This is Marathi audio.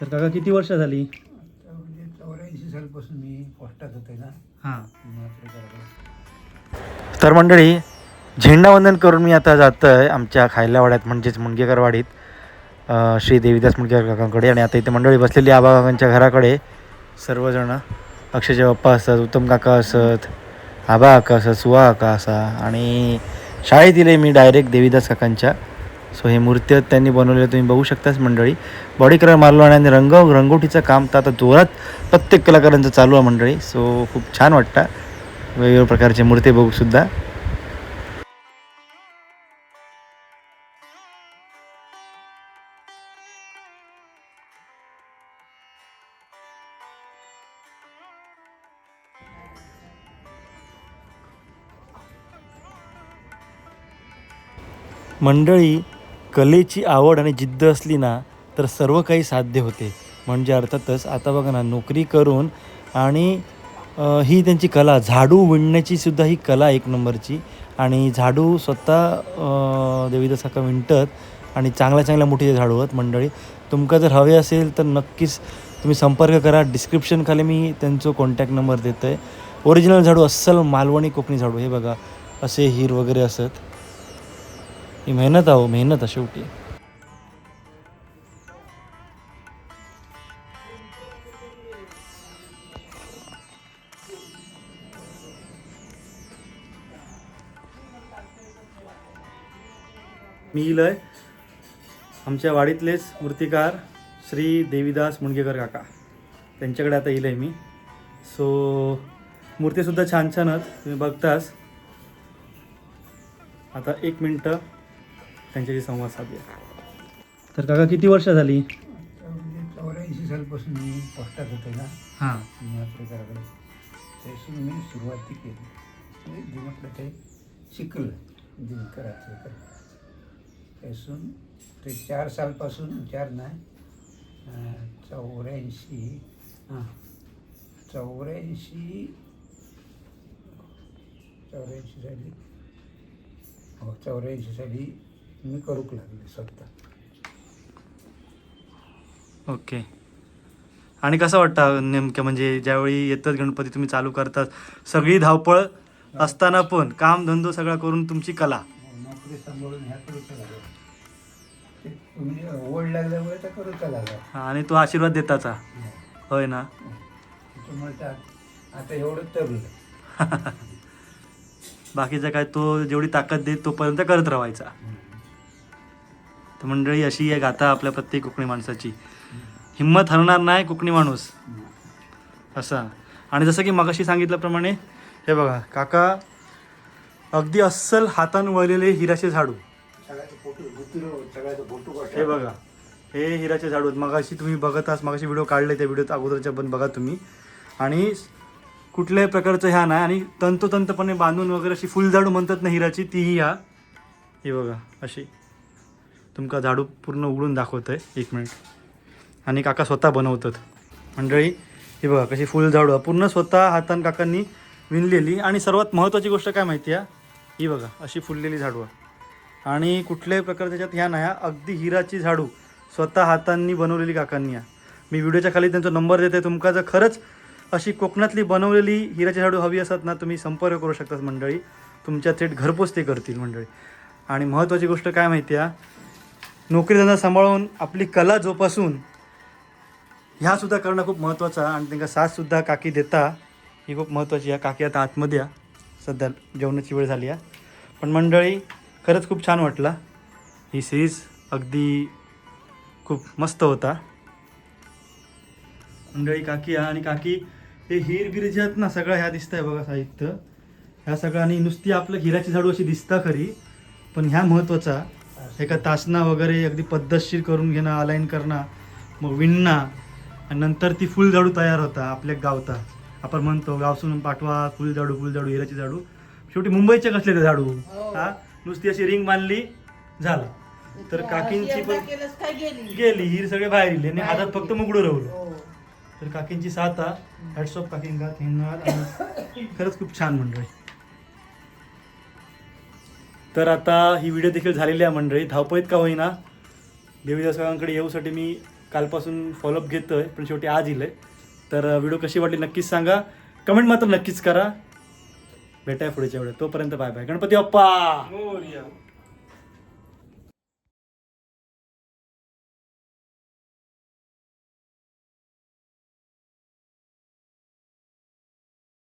तर काका किती वर्ष झाली? म्हणजे चौऱ्याऐंशी सालपासून मी पोस्टात होते ना. हां. तर मंडळी झेंडावंदन करून मी आता जात आहे आमच्या खायलावाड्यात म्हणजेच मुंडगेकरवाडीत अ, श्री देवीदास मुंडगेकर काकांकडे आणि आता इथे मंडळी बसलेली आबा काकांच्या घराकडे. सर्वजण अक्षयचे बाप्पा असत उत्तम काका असत आबा काका असत सुहा काका असा. आणि शाळेत दिले मी डायरेक्ट देवीदास काकांच्या. सो हे मूर्ती त्यांनी बनवले तुम्ही बघू शकताच मंडळी. बॉडी कलर मारलो आणि रंग रंगोटीचं काम तर आता जोरात प्रत्येक कलाकारांचं चालू आहे मंडळी. सो खूप छान वाटतं. वेगवेगळ्या प्रकारचे मूर्ती बघूसुद्धा मंडळी कलेची आवड आणि जिद्द असली ना तर सर्व काही साध्य होते. म्हणजे अर्थातच आता बघा ना नोकरी करून आणि ही त्यांची कला झाडू विणण्याची सुद्धा ही कला एक नंबरची. आणि झाडू स्वतः अ, देवीदास काका विणतात आणि चांगल्या चांगल्या मोठे झाडू आहेत मंडळी. तुमका जर हवे असेल तर नक्कीच तुम्ही संपर्क करा. डिस्क्रिप्शन खाली मी त्यांचं कॉन्टॅक्ट नंबर देतो आहे ओरिजिनल झाडू अस्सल मालवणी कोकणी झाडू हे बघा असे हीर वगैरे असत. ही मेहनत आहो मेहनत आहे शेवटी मी इलय आमच्या वाडीतलेच मूर्तिकार श्री देवीदास मुणगेकर काका. त्यांच्याकडे आता इलय मी. सो मूर्तीसुद्धा छान छान आहेत. तुम्ही बघताच. आता एक मिनटं. त्यांच्याशी संवाद साधूया. तर काका किती वर्ष झाली? म्हणजे चौऱ्याऐंशी सालपासून मी पोस्टात होते ना. हां. करायला त्यासून मी सुरुवात ती केली. म्हणजे ते शिकलं दिन करायचं करायचं त्यासून ते चार सालपासून चार नाही चौऱ्याऐंशी. हां. चौऱ्याऐंशी चौऱ्याऐंशी साली हो चौऱ्याऐंशी साली मी करूक लागले स्वतः. ओके. आणि कसं वाटतं नेमकं? म्हणजे ज्यावेळी येतात गणपती तुम्ही चालू करतात सगळी धावपळ असताना पण काम धंदो सगळा करून तुमची कला. नोकरी सांभाळून ह्या करूचा लागला. ते तुम्ही ओढ लागल्यामुळे करूचा लागला. हा, आणि तो आशीर्वाद देताचा. होय ना? आता एवढं बाकीचं काय तो जेवढी ताकद देत तोपर्यंत करत राहायचा. तर मंडळी अशी आहे गाथा आपल्या प्रत्येक कोकणी माणसाची. हिंमत हरणार नाही कोकणी माणूस. असा. आणि जसं की मगाशी सांगितल्याप्रमाणे हे बघा काका अगदी अस्सल हातानं वळलेले हिराचे झाडू. हे बघा हे हिराचे झाडू मगाशी तुम्ही बघत आहात मगाशी व्हिडिओ काढले त्या व्हिडिओत अगोदरच्या पण बघा तुम्ही. आणि कुठल्याही प्रकारचं ह्या नाही. आणि तंतोतंतपणे बांधून वगैरे अशी फुलझाडू म्हणतात ना हिराची तीही ह्या. हे बघा अशी. तुमका झाडू पूर्ण उघडून दाखवत आहे एक मिनिट. आणि काका स्वतः बनवतात. मंडळी ही बघा कशी फुलझाडू आहे. पूर्ण स्वतः हातान काकांनी विणलेली. आणि सर्वात महत्त्वाची गोष्ट काय माहिती आहे? ही बघा अशी फुललेली झाडू आहे. आणि कुठल्याही प्रकार त्याच्यात ह्या नाही अगदी हिराची झाडू स्वतः हातांनी बनवलेली काकांनी आहे. मी व्हिडिओच्या खाली त्यांचा नंबर देते. तुमका जर खरंच अशी कोकणातली बनवलेली हिराची झाडू हवी असतात ना तुम्ही संपर्क करू शकतात मंडळी. तुमच्या थेट घरपोच ते करतील मंडळी. आणि महत्त्वाची गोष्ट काय माहिती आहे? नोकरीधंदा सांभाळून आपली कला जोपासून ह्यासुद्धा करणं खूप महत्त्वाचं आहे. आणि त्यांना साथसुद्धा काकी देता. ही खूप महत्त्वाची आहे. काकी आता आतमध्ये या सध्या जेवणाची वेळ झाली आहे. पण मंडळी खरंच खूप छान वाटला. ही सिरीज अगदी खूप मस्त होता. मंडळी काकी आहे. आणि काकी हे हीर बिर जे आहेत ना सगळं ह्या दिसतंय बघा साहित्य. ह्या सगळं आणि नुसती आपलं हिराची झाडू अशी दिसता खरी. पण ह्या महत्त्वाचा. एका तासना वगैरे अगदी पद्धतशीर करून घेणं अलाईन करणं मग विणणं आणि नंतर ती फुलझाडू तयार होता आपल्या गावता. आपण म्हणतो गावसून पाठवा फुलझाडू फुलझाडू हिराची झाडू. शेवटी मुंबईचे कसले ते झाडू? हा. नुसती अशी रिंग बांधली झालं. तर काकींची पण गेली? हिर सगळे बाहेर गेली. आणि हातात फक्त मुगडं राहिलं तर काकींची साथ हा. हॅट्स ऑफ काकींका धन्यवाद. आणि खरंच खूप छान मंडळी. तर आता ही व्हिडिओ देखील झालेली आहे मंडळी. धावपळीत का होईना देवीदासकडे येऊसाठी मी कालपासून फॉलोअप घेतोय पण शेवटी आज इलंय तर व्हिडिओ कशी वाटली नक्कीच सांगा. कमेंट मात्र नक्कीच करा. भेटाय पुढेच्या वेळेत. तोपर्यंत बाय बाय गणपती बाप्पा! हो,